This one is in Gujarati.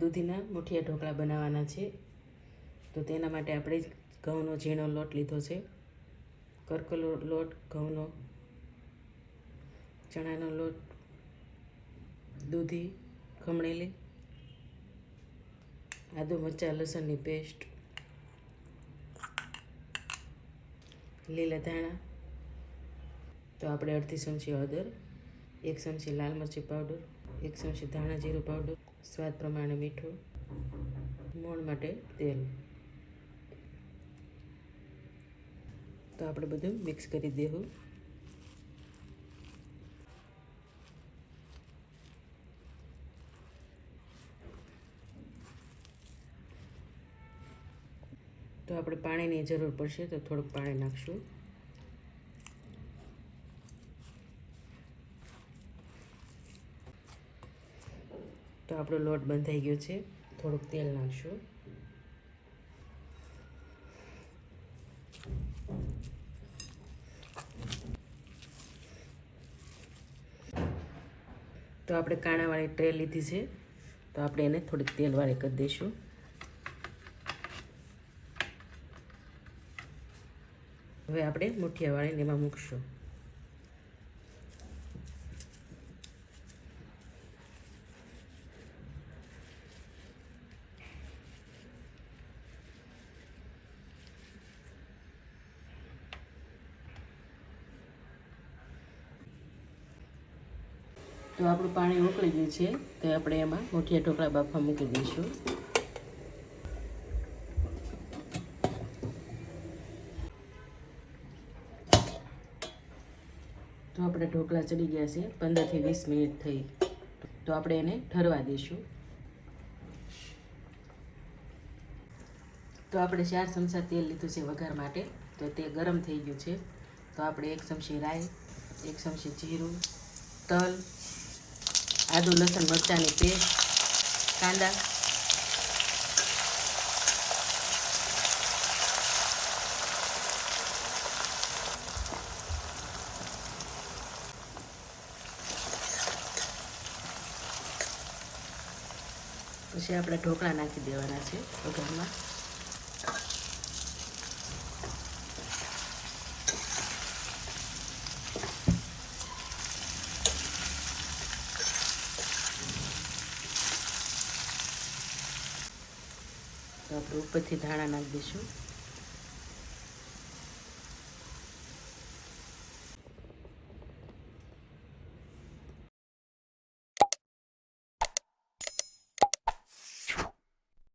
દૂધીના મુઠિયા ઢોકળા બનાવવાના છે. તો તેના માટે આપણે ઘઉંનો ઝીણો લોટ લીધો છે. કરકલો લોટ, ઘઉંનો ચણાનો લોટ, દૂધી, ખમણેલી, આદુ મરચાં, લસણની પેસ્ટ, લીલા ધાણા. તો આપણે અડધી ચમચી હળદર, એક ચમચી લાલ મરચી પાવડર, એક ચમચી ધાણા જીરું પાવડર સ્વાદ પ્રમાણે મીઠું, મોણ માટે તેલ. તો આપણે બધું મિક્સ કરી દેવું. તો આપણે પાણીની જરૂર પડશે તો થોડુંક પાણી નાખશું. તો આપણો લોટ બંધાઈ ગયો છે. થોડુંક તેલ નાખશું. તો આપણે કાણાવાળી ટ્રે લીધી છે. તો આપણે એને થોડીક તેલવાળી કરી દઈશું. હવે આપણે મુઠિયાવાળીને એમાં મૂકશું. તો આપણું પાણી ઉકળી ગયું છે તો આપણે એમાં મોઠિયા ઢોકળા બાફવા મૂકી દઈશું. તો આપણે ઢોકળા ચડી ગયા છે પંદરથી વીસ મિનિટ થઈ. તો આપણે એને ઠરવા દઈશું. તો આપણે ચાર ચમચા તેલ લીધું છે વઘાર માટે. તો તે ગરમ થઈ ગયું છે. તો આપણે એક ચમચી રાઈ, એક ચમચી જીરું, તલ આદુ લસણ મરચાંની પેસ્ટ કાંદા. પછી આપણે ઢોકળા નાખી દેવાના છે વઘારમાં તો આપણે ઉપરથી ધાણા નાખી દઈશું.